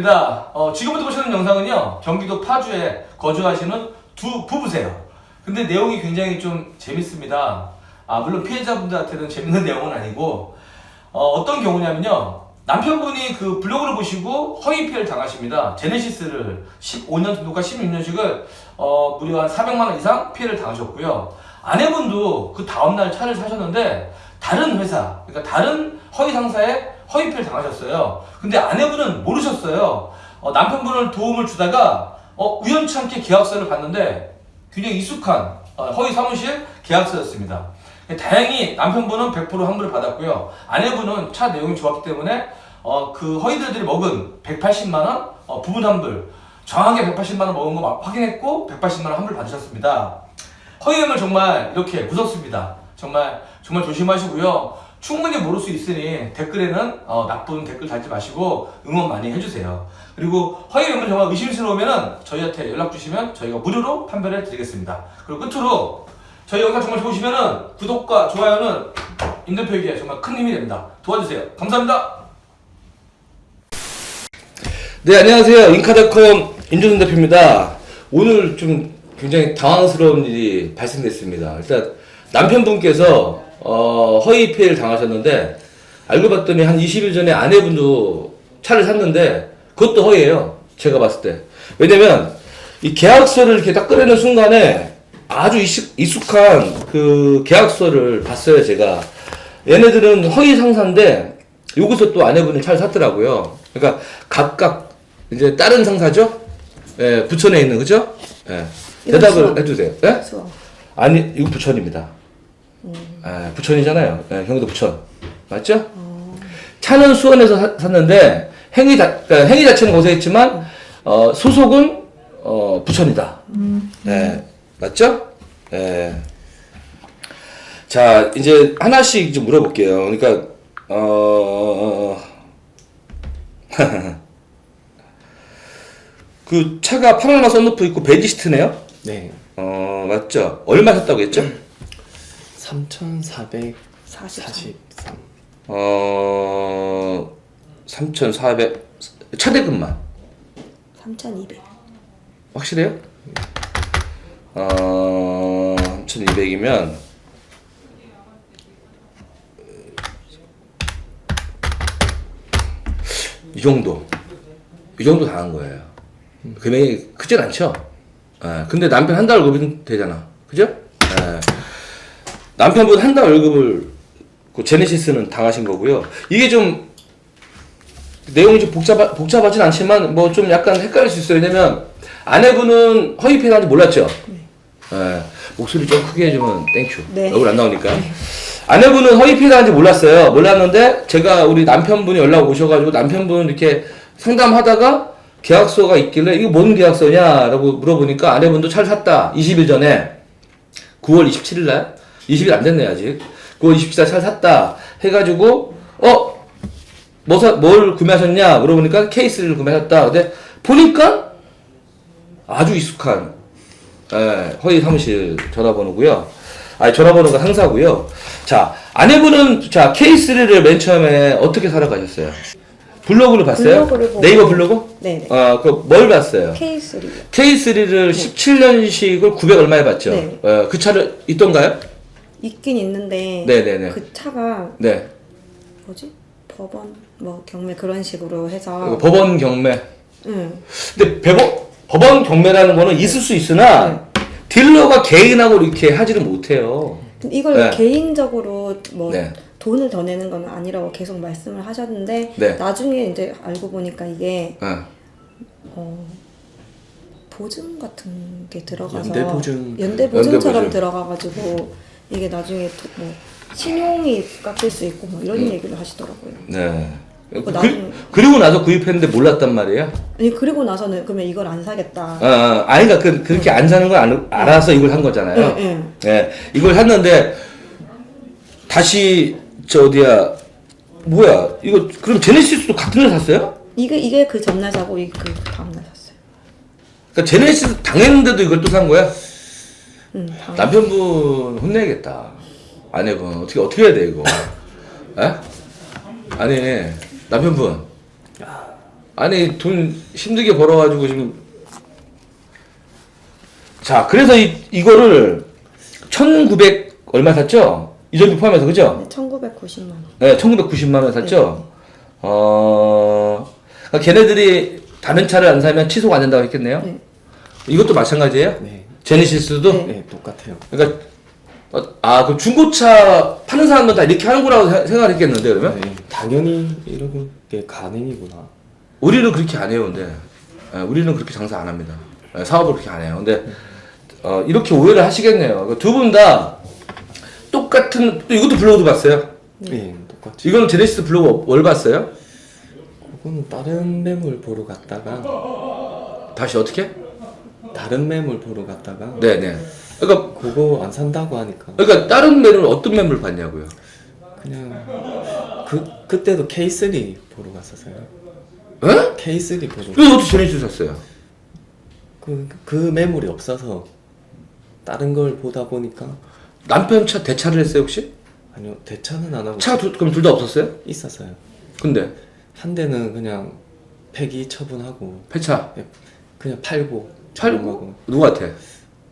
입니다. 어, 지금부터 보시는 영상은요, 경기도 파주에 거주하시는 두 부부세요. 근데 내용이 굉장히 좀 재밌습니다. 아, 물론 피해자분들한테는 재밌는 내용은 아니고, 어, 떤 경우냐면요. 남편분이 그 블로그를 보시고 허위 피해를 당하십니다. 제네시스를 15년 정도가 16년씩을 어, 무려 한 400만 원 이상 피해를 당하셨고요. 아내분도 그 다음날 차를 사셨는데 다른 회사, 그러니까 다른 허위 상사에 허위 피해를 당하셨어요. 근데 아내분은 모르셨어요. 어, 남편분을 도움을 주다가 어, 우연찮게 계약서를 봤는데 굉장히 익숙한 어, 허위 사무실 계약서였습니다. 다행히 남편분은 100% 환불을 받았고요. 아내분은 차 내용이 좋았기 때문에 어, 그 허위들들이 먹은 180만 원 어, 부분 환불 정확하게 180만 원 먹은 거막 확인했고 180만 원 환불 받으셨습니다. 허위행을 정말 이렇게 무섭습니다. 정말 정말 조심하시고요. 충분히 모를 수 있으니 댓글에는 어, 나쁜 댓글 달지 마시고 응원 많이 해주세요. 그리고 허위행을 정말 의심스러우면은 저희한테 연락 주시면 저희가 무료로 판별해 드리겠습니다. 그리고 끝으로 저희 영상 정말 좋으시면은 구독과 좋아요는 임 대표에게 정말 큰 힘이 됩니다. 도와주세요. 감사합니다. 네, 안녕하세요. 인카닷컴 임준선 대표입니다. 오늘 좀 굉장히 당황스러운 일이 발생됐습니다. 일단 남편분께서 어, 허위 피해를 당하셨는데 알고 봤더니 한 20일 전에 아내분도 차를 샀는데 그것도 허위예요. 제가 봤을 때. 왜냐면 이 계약서를 이렇게 딱 꺼내는 순간에 아주 익숙, 익숙한 그 계약서를 봤어요, 제가. 얘네들은 허위 상사인데 여기서 또 아내분이 차를 샀더라고요. 그러니까 각각 이제 다른 상사죠? 예, 부천에 있는 그죠? 예. 대답을 수원. 해주세요. 예? 아니, 이거 부천입니다. 예, 부천이잖아요. 예, 경기도 부천. 맞죠? 차는 수원에서 사- 샀는데 행위 자, 그러니까 행위 자체는 고생했지만 어, 소속은 어, 부천이다. 예, 맞죠? 예. 자, 이제 하나씩 좀 물어볼게요. 그러니까 어, 그 차가 파노라마 썬루프 있고 베지시트네요. 네, 어, 맞죠? 얼마 샀다고 했죠? 3,443. 43. 어, 3,400 차대금만 3,200. 확실해요? 어, 3,200이면 이 정도 이 정도 당한 거예요. 금액이 크진 않죠. 예, 근데 남편 한 달 월급은 되잖아, 그죠? 예. 남편분 한 달 월급을 그 제네시스는 당하신 거고요. 이게 좀 내용이 좀 복잡하, 복잡하진 않지만 뭐 좀 약간 헷갈릴 수 있어요. 왜냐면 아내분은 허위 피해한지 몰랐죠. 예, 목소리 좀 크게 해주면 땡큐. 네. 얼굴 안 나오니까. 아내분은 허위 피해한지 몰랐어요. 몰랐는데 제가 우리 남편분이 연락 오셔가지고 남편분 이렇게 상담하다가 계약서가 있길래 이거 뭔 계약서냐라고 물어보니까 아내분도 차를 샀다. 20일 전에 9월 27일 날 20일 안 됐네 아직 9월 27일 날 차를 샀다 해가지고 어 뭐 사, 뭘 구매하셨냐 물어보니까 케이스를 구매했다. 근데 보니까 아주 익숙한 예, 허위 사무실 전화번호고요. 아니 전화번호가 상사고요. 자 아내분은 자 케이스를 맨 처음에 어떻게 사러 가셨어요? 블로그를 봤어요? 블로그를. 네이버 블로그? 네네. 아 그 뭘 봤어요? K3. K3를 17년식을 900 얼마에 봤죠? 네. 어, 그 차를 있던가요? 있긴 있는데 네네네. 그 차가 네. 뭐지? 법원 뭐 경매 그런 식으로 그 해서 법원 경매. 응. 근데 배법, 법원 경매라는 거는 있을 수 있으나 딜러가 개인하고 이렇게 하지를 못해요. 근데 이걸 네. 개인적으로 뭐 네. 돈을 더 내는 건 아니라고 계속 말씀을 하셨는데 네. 나중에 이제 알고 보니까 이게 어. 어, 보증 같은 게 들어가서 연대 보증. 연대 보증처럼 보증. 들어가가지고 이게 나중에 또 뭐 신용이 깎일 수 있고 뭐 이런 음. 얘기를 하시더라고요. 네. 그 그, 나중에- 그리고 나서 구입했는데 몰랐단 말이에요. 아니 그리고 나서는 그러면 이걸 안 사겠다. 아, 아, 아니, 그러니까 그, 그렇게 안 사는 걸 알, 알아서 이걸 한 거잖아요. 네, 네. 예, 이걸 샀는데 다시 저 어디야 뭐야 이거 그럼 제네시스도 같은 걸 샀어요? 이게 이게 그 전날 사고 이게 그 다음날 샀어요. 그러니까 제네시스 당했는데도 이걸 또 산 거야? 응. 다음. 남편분 혼내야겠다. 아내분 어떻게 어떻게 해야 돼 이거? 에? 아니 남편분 아니 돈 힘들게 벌어가지고 지금 자 그래서 이 이거를 1,900 얼마 샀죠? 이전비 포함해서 그죠? 1990만 원. 네, 1,990만 원 샀죠. 어, 그러니까 걔네들이 다른 차를 안 사면 취소가 안 된다고 했겠네요. 네. 이것도 마찬가지예요? 네. 제네시스도? 네. 네, 똑같아요. 그러니까 어, 아, 그 중고차 파는 사람은 다 이렇게 하는 거라고 세- 생각했겠는데 그러면? 네, 당연히 이런 게 가능이구나. 우리는 그렇게 안 해요, 근데 예, 우리는 그렇게 장사 안 합니다. 예, 사업을 그렇게 안 해요. 근데 어, 이렇게 오해를 하시겠네요. 두 분 다 똑같은 또 이것도 블로그도 봤어요. 네, 똑같이. 이거는 제네시스 블로그 뭘 봤어요? 그거는 다른 매물 보러 갔다가 다시 어떻게? 다른 매물 보러 갔다가 네, 네. 그러니까 그거 안 산다고 하니까 그러니까 다른 매물 어떤 매물 봤냐고요? 그냥 그 그때도 K3 보러 갔었어요. 에? K3 보러 왜 어떻게 제네시스 샀어요? 그, 그 매물이 없어서 다른 걸 보다 보니까 남편 차 대차를 했어요 혹시? 아니요 대차는 안 하고 차 두, 그럼 둘 다 없었어요? 있었어요. 근데 한 대는 그냥 폐기 처분하고 폐차 그냥 팔고 팔고 저렴하고 누구한테?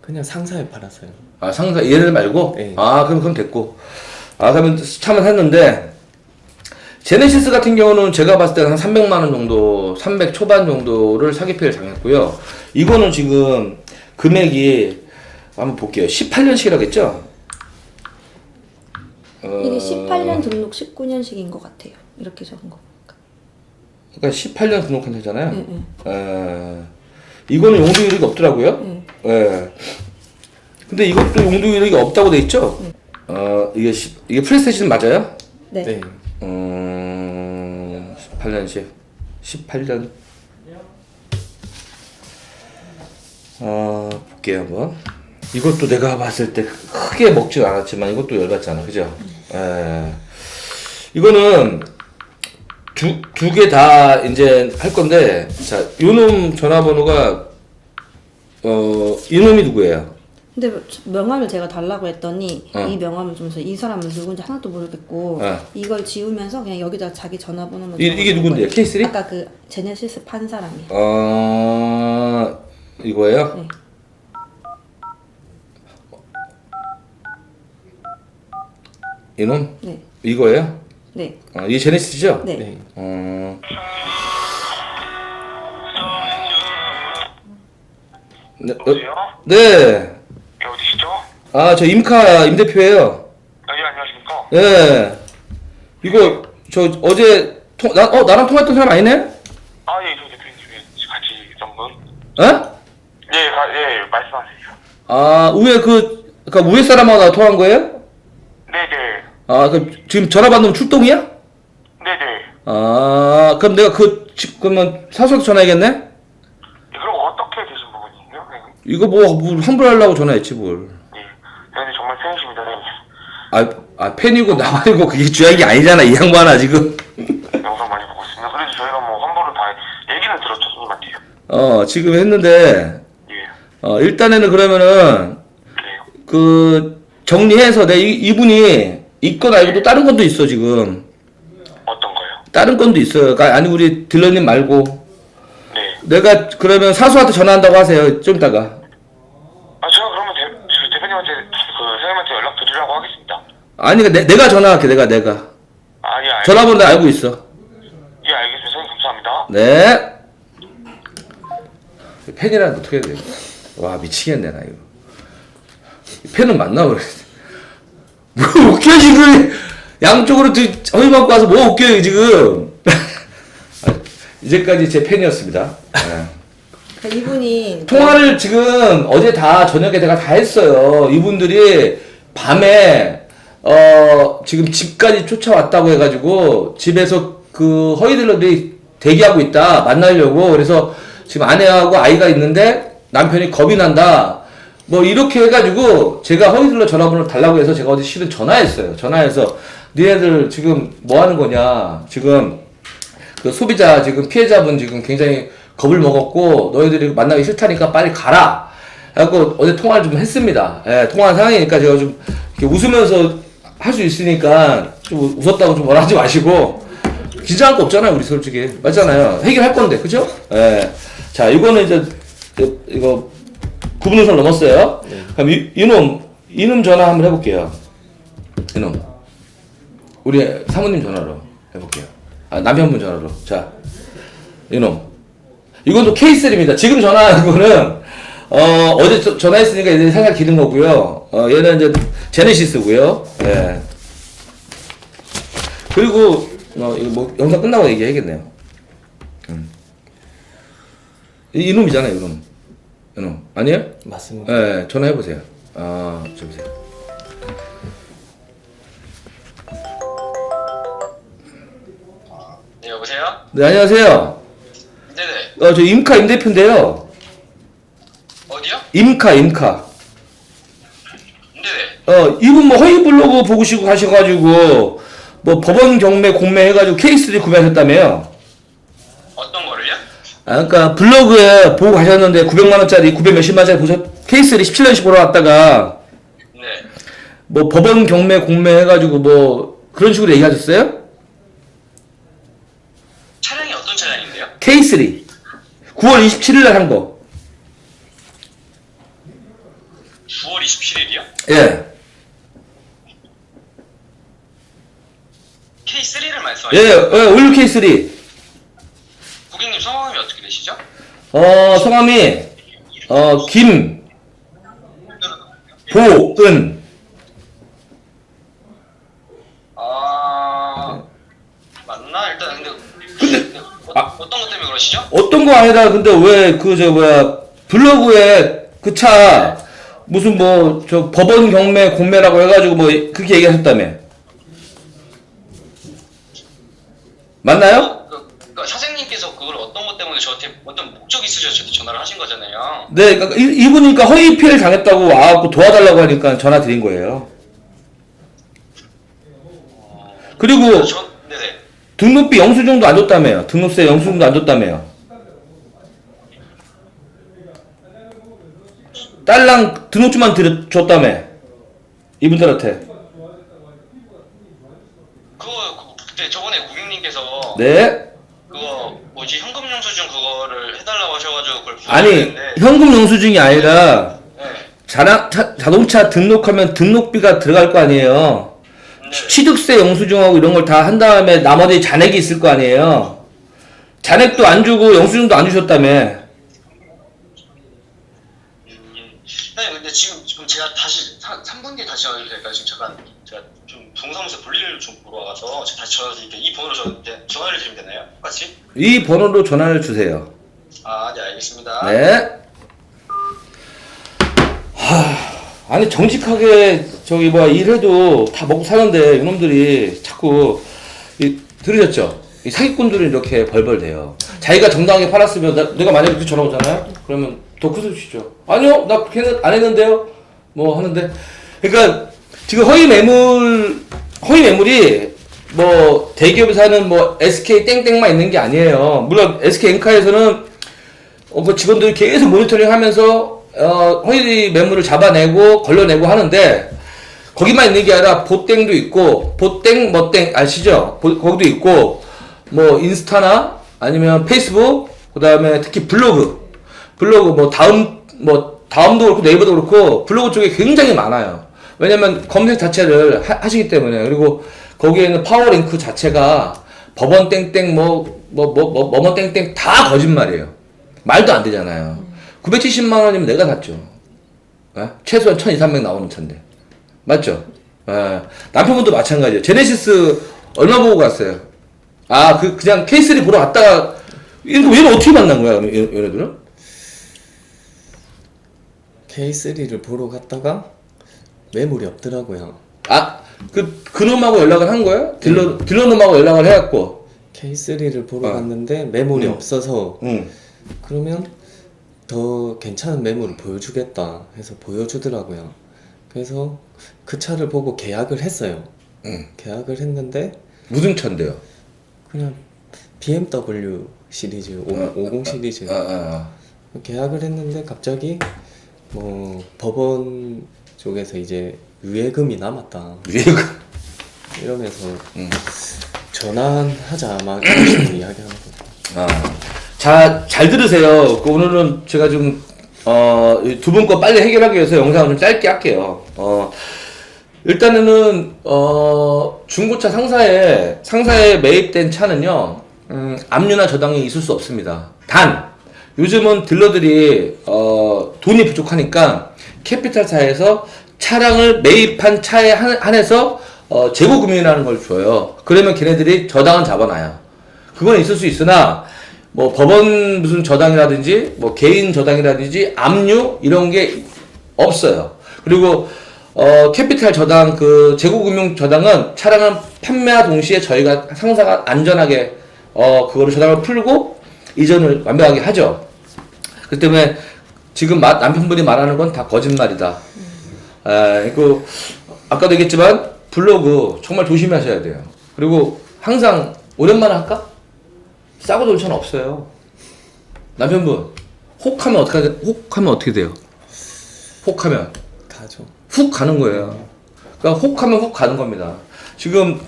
그냥 상사에 팔았어요. 아 상사 얘네들 말고? 네. 아 그럼 그럼 됐고 아 그러면 차만 샀는데 제네시스 같은 경우는 제가 봤을 때는 한 300만 원 정도 300 초반 정도를 사기피를 당했고요 이거는 지금 금액이 한번 볼게요 18년식이라고 했죠? 어, 이게 18년 등록 19년식인 것 같아요. 이렇게 적은 거. 그러니까 18년 등록한 차잖아요 네, 네. 에, 이거는 용도 이력이 없더라고요 네. 예. 근데 이것도 용도 이력이 없다고 돼 있죠? 어 이게 시, 이게 플레이스테이션 맞아요? 네. 네. 음, 18년씩. 18년. 어, 볼게요, 한번. 이것도 내가 봤을 때 크게 먹진 않았지만 이것도 열받잖아. 그죠? 에. 이거는 두, 두개 다 이제 할 건데, 자, 요놈 전화번호가, 어, 이놈이 누구예요? 근데 명함을 제가 달라고 했더니 어. 이 명함을 주면서 이 사람은 누군지 하나도 모르겠고 어. 이걸 지우면서 그냥 여기다 자기 전화번호만 이- 이게 적어놓은 누군데요? 거예요. K3? 아까 그 제네시스 판 사람이. 어, 이거예요? 네. 이놈? 네. 이거예요? 네. 어, 이게 제네시스죠? 네. 네. 어. 네, 어, 여보세요? 네. 예, 어디시죠? 아, 저 임카 임 대표예요. 아, 예, 안녕하십니까? 예. 이거 저 어제 통, 나, 어, 나랑 통화했던 사람 아니네? 아, 예, 저 대표님 예, 같이 있던 분. 어? 예, 가, 예, 말씀하세요. 아, 위에 그, 그니까 위에 사람하고 나 통화한 거예요? 아, 그 지금 전화 받는 출동이야? 네네. 아, 그럼 내가 그, 지- 그러면 사수한테 전화해야겠네? 예, 그럼 어떻게 되신 부분이에요, 선생님? 이거 뭐, 뭐 환불하려고 전화했지, 뭘. 예. 선생님 정말 팬이십니다, 선생님. 아, 아, 팬이고 나발이고 그게 중요한 게 아니잖아, 이 양반아, 지금. 영상 많이 보고 있습니다. 그래도 저희가 뭐 환불을 다 얘기는 들었죠, 선생님한테요. 어, 지금 했는데, 예. 어, 일단에는 그러면은, 네. 그, 정리해서 내 이, 이분이 있건 알고 또 다른 건도 있어, 지금. 어떤 거요? 다른 건도 있어요. 그러니까 아니, 우리 딜러님 말고. 네. 내가 그러면 사수한테 전화한다고 하세요, 좀 이따가. 아, 제가 그러면 대, 저 대표님한테, 그, 선생님한테 연락 드리려고 하겠습니다. 아니, 내, 내가 전화할게, 내가, 내가. 아, 예, 알, 전화번호 내가 알고 있어. 예, 알겠습니다. 선생님 감사합니다. 네. 팬이라는 어떻게 해야 돼? 와 미치겠네 나 이거. 팬은 맞나 그래. 뭐 웃겨 지금 양쪽으로 지- 허위 받고 와서 뭐 웃겨요 지금. 아, 이제까지 제 팬이었습니다. 네. 그러니까 이분이 통화를 지금 어제 다 저녁에 내가 다 했어요. 이분들이 밤에 어 지금 집까지 쫓아왔다고 해가지고 집에서 그 허위들러들이 대기하고 있다 만나려고 그래서 지금 아내하고 아이가 있는데 남편이 겁이 난다. 뭐 이렇게 해가지고 제가 허위들러 전화번호를 달라고 해서 제가 어제 실은 전화했어요. 전화해서 니네들 지금 뭐 하는 거냐 지금 그 소비자 지금 피해자분 지금 굉장히 겁을 먹었고 너희들이 만나기 싫다니까 빨리 가라. 하고 어제 통화를 좀 했습니다. 예, 통화한 상황이니까 제가 좀 웃으면서 할 수 있으니까 좀 웃었다고 좀 뭐라 하지 마시고 긴장할 거 없잖아요, 우리 솔직히. 맞잖아요. 해결할 건데, 그죠? 예. 자, 이거는 이제, 이거, 이거 구분호선 넘었어요. 그럼 이, 이놈, 이놈 전화 한번 해볼게요. 이놈. 우리 사모님 전화로 해볼게요. 아, 남편분 전화로. 자, 이놈. 이것도 K3입니다. 지금 전화한 거는, 어, 어제 저- 전화했으니까 이제 살짝 기른 거고요. 어, 얘는 이제 제네시스고요. 예. 그리고, 어, 이거 뭐, 영상 끝나고 얘기해야겠네요. 음. 이, 이놈이잖아요, 이놈. 이놈. 아니에요? 맞습니다. 예, 전화해 보세요. 아, 저보세요. 네 여보세요? 네, 안녕하세요. 네네 어, 저 임카 임 대표인데요. 어디요? 임카, 임카. 네네 어, 이분 뭐 허위 블로그 보시고 가셔가지고, 뭐 법원 경매 공매 해 가지고 케이스를 구매하셨다며요. 아, 그러니까 블로그에 보고 가셨는데 900만 원짜리, 900 몇십만 원짜리 보셨, 케이스를 17년씩 보러 갔다가, 네 뭐 법원 경매 공매 해가지고 뭐 그런 식으로 얘기하셨어요? 차량이 어떤 차량인데요? K3. 9월 27일 날 한 거. 9월 27일이요? 예. K3를 예, 말씀하시죠? 예, 올류 K3. 되시죠? 어, 성함이, 어, 김, 보 은. 아 맞나? 일단 근데 근데- 어, 아. 어떤 것 때문에 그러시죠? 어떤 거 아니라, 근데 왜, 그, 저, 뭐야, 블로그에 그 차, 무슨 뭐, 저, 법원 경매, 공매라고 해가지고 뭐, 그렇게 얘기하셨다며. 맞나요? 서 저한테 전화를 하신 거잖아요. 네, 그러니까 이- 이분이니까 허위 피해를 당했다고 와갖고 도와달라고 하니까 전화 드린 거예요. 그리고 저, 네네. 등록비 영수증도 안 줬다며요. 등록세 영수증도 안 줬다며요. 딸랑 등록증만 드려, 줬다며. 이분들한테. 그거 그- 그때 저번에 고객님께서 네. 그거 뭐지 현금 영수증 그거를 해달라고 하셔가지고 그걸 아니, 부탁했는데 현금 영수증이 아니라 네. 자랑, 자, 자동차 등록하면 등록비가 들어갈 거 아니에요. 네. 취득세 영수증하고 이런 걸 다 한 다음에 나머지 잔액이 있을 거 아니에요. 잔액도 안 주고 영수증도 안 주셨다며. 네, 근데 지금 지금 제가 다시 3, 분 뒤에 다시 전화해도 될까요? 지금 잠깐 제가 좀 동사무소 볼일을 좀 보러 제가 다시 전화 드릴게요. 이 번호로 저, 이제 전화를 드리면 되나요? 똑같이? 이 번호로 전화를 주세요. 아, 네 알겠습니다. 네. 하, 아니 정직하게 저기 뭐야 일해도 다 먹고 사는데 이놈들이 자꾸 이, 들으셨죠? 이 사기꾼들은 이렇게 벌벌대요. 자기가 정당하게 팔았으면 나- 내가 만약에 그렇게 전화 오잖아요? 그러면 더 크셔주시죠. 아니요, 나 그렇게 했- 안 했는데요. 뭐 하는데 그러니까 지금 허위 매물 허위 매물이 뭐 대기업에서 하는 뭐 SK 땡땡만 있는 게 아니에요. 물론 SK 엔카에서는 어, 그 직원들이 계속 모니터링 하면서, 어, 허위 매물을 잡아내고, 걸러내고 하는데, 거기만 있는 게 아니라, 보땡도 있고, 보땡, 뭐땡, 아시죠? 보- 거기도 있고, 뭐, 인스타나, 아니면 페이스북, 그 다음에 특히 블로그. 블로그, 뭐, 다음, 뭐, 다음도 그렇고, 네이버도 그렇고, 블로그 쪽에 굉장히 많아요. 왜냐면, 검색 자체를 하, 시기 때문에. 그리고, 거기에는 파워링크 자체가, 법원 땡땡, 뭐, 뭐, 뭐, 뭐, 뭐뭐 땡땡 다 거짓말이에요. 말도 안 되잖아요. 970만 원이면 내가 샀죠. 예? 최소한 1200 나오는 차인데. 맞죠? 예. 남편분도 마찬가지예요. 제네시스 얼마 보고 갔어요? 아, 그, 그냥 K3 보러 갔다가, 얘는 얘는 어떻게 만난 거야, 얘- 얘네들은? K3를 보러 갔다가 매물이 없더라고요. 아, 그, 그놈하고 연락을 한 거예요? 딜러, 딜러놈하고 연락을 해갖고. K3를 보러 어. 갔는데 매물이 음. 없어서 응. 그러면 더 괜찮은 매물을 보여주겠다 해서 보여주더라고요. 그래서 그 차를 보고 계약을 했어요. 응. 계약을 했는데 무슨 차인데요? 그냥 BMW 시리즈, 어, 50 시리즈 아, 아, 계약을 했는데 갑자기 뭐 법원 쪽에서 이제 유예금이 남았다 아. 얘가. 이러면서 응. 전환하자 식으로 이야기하는 거. 아, 자, 잘 들으세요. 그 오늘은 제가 좀, 어, 두 분 거 빨리 해결하기 위해서 영상을 좀 짧게 할게요. 어, 일단은, 어, 중고차 상사에, 상사에 매입된 차는요, 음, 압류나 저당이 있을 수 없습니다. 단, 요즘은 딜러들이, 어, 돈이 부족하니까 캐피탈사에서 차량을 매입한 차에 한- 한해서, 어, 재고 금융이라는 걸 줘요. 그러면 걔네들이 저당은 잡아놔요. 그건 있을 수 있으나 뭐 법원 무슨 저당이라든지 뭐 개인 저당이라든지 압류 이런 게 없어요. 그리고 어 캐피탈 저당 그 재고금융 저당은 차량을 판매와 동시에 저희가 상사가 안전하게 어 그거를 저당을 풀고 이전을 완벽하게 하죠. 그 때문에 지금 마- 남편분이 말하는 건 다 거짓말이다. 에, 그 아까도 얘기했지만 블로그 정말 조심하셔야 돼요. 그리고 항상 오랜만에 할까? 싸고 좋은 차는 없어요. 남편분 혹하면 어떻게 하- 혹하면 어떻게 돼요? 혹하면 가죠. 훅 가는 거예요. 그러니까 혹하면 훅 가는 겁니다. 지금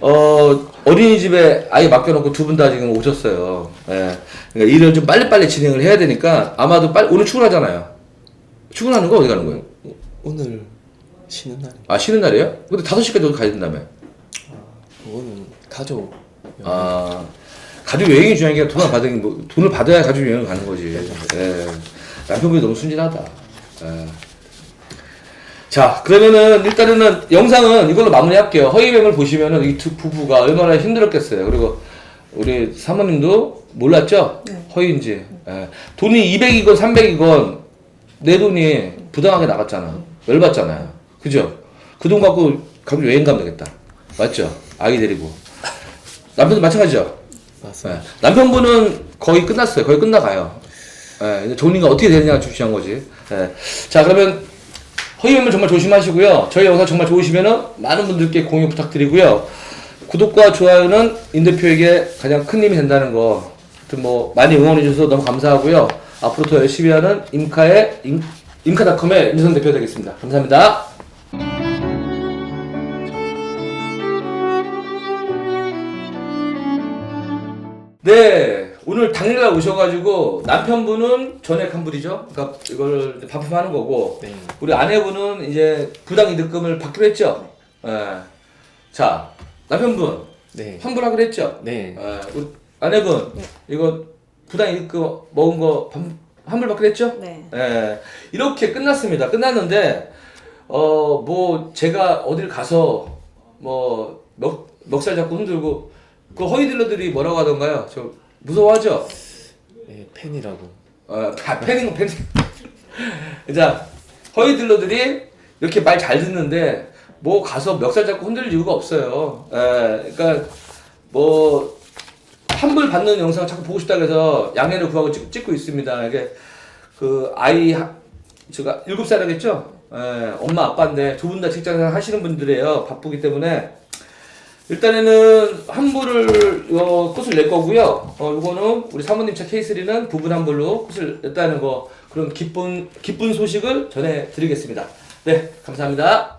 어 어린이집에 아이 맡겨놓고 두 분 다 지금 오셨어요. 예. 그러니까 일을 좀 빨리빨리 진행을 해야 되니까 아마도 빨리 오늘 출근하잖아요. 출근하는 거 어디 가는 거예요? 오늘 쉬는 날. 아 쉬는 날이에요? 근데 5시까지 어디 가야 된다며? 그거는 가족. 아 가족 여행이 중요한 게 돈을 받은 뭐 돈을 받아야 가족 여행을 가는 거지. 예. 남편분이 너무 순진하다. 예. 자 그러면은 일단은 영상은 이걸로 마무리할게요. 허위맹을 보시면은 이 두 부부가 얼마나 힘들었겠어요. 그리고 우리 사모님도 몰랐죠? 네. 허위인지. 예. 돈이 200이건 300이건 내 돈이 부당하게 나갔잖아. 열받잖아요. 그죠? 그 돈 갖고 가족 여행 가면 되겠다. 맞죠? 아기 데리고. 남편도 마찬가지죠? 맞습니다. 예. 남편분은 거의 끝났어요. 거의 끝나가요. 예, 이제 정리가 어떻게 되느냐가 중요한 거지. 예. 자, 그러면 허위매물 정말 조심하시고요. 저희 영상 정말 좋으시면은 많은 분들께 공유 부탁드리고요. 구독과 좋아요는 임 대표에게 가장 큰 힘이 된다는 거. 뭐 많이 응원해 주셔서 너무 감사하고요. 앞으로 더 열심히 하는 임카의 임, 임카닷컴의 임성 대표 되겠습니다. 감사합니다. 네, 오늘 당일날 오셔가지고 남편분은 전액 환불이죠. 그러니까 이걸 반품하는 거고 네. 우리 아내분은 이제 부당 이득금을 받기로 했죠. 예. 자, 남편분 네. 환불하기로 했죠. 네. 예, 우리 아내분 이거 부당 이득금 먹은 거 반- 환불 받기로 했죠. 네. 예, 이렇게 끝났습니다. 끝났는데 어 뭐 제가 어딜 가서 뭐 멱, 멱살 잡고 흔들고 그 허위 딜러들이 뭐라고 하던가요? 저 무서워하죠? 네, 팬이라고. 어, 아, 패닝 패닝. 자 허위 딜러들이 이렇게 말 잘 듣는데 뭐 가서 멱살 잡고 흔들 이유가 없어요. 예, 그러니까 뭐 환불 받는 영상을 자꾸 보고 싶다 그래서 양해를 구하고 찍, 찍고 있습니다. 이게 그 아이 하, 제가 일곱 살이겠죠? 예, 엄마 아빠인데 두 분 다 직장생활 하시는 분들이에요. 바쁘기 때문에 일단에는 환불을 어, 꽃을 낼 거고요. 어, 이거는 우리 사모님 차 K3는 부분 환불로 꽃을 냈다는 거 그런 기쁜 기쁜 소식을 전해 드리겠습니다. 네, 감사합니다.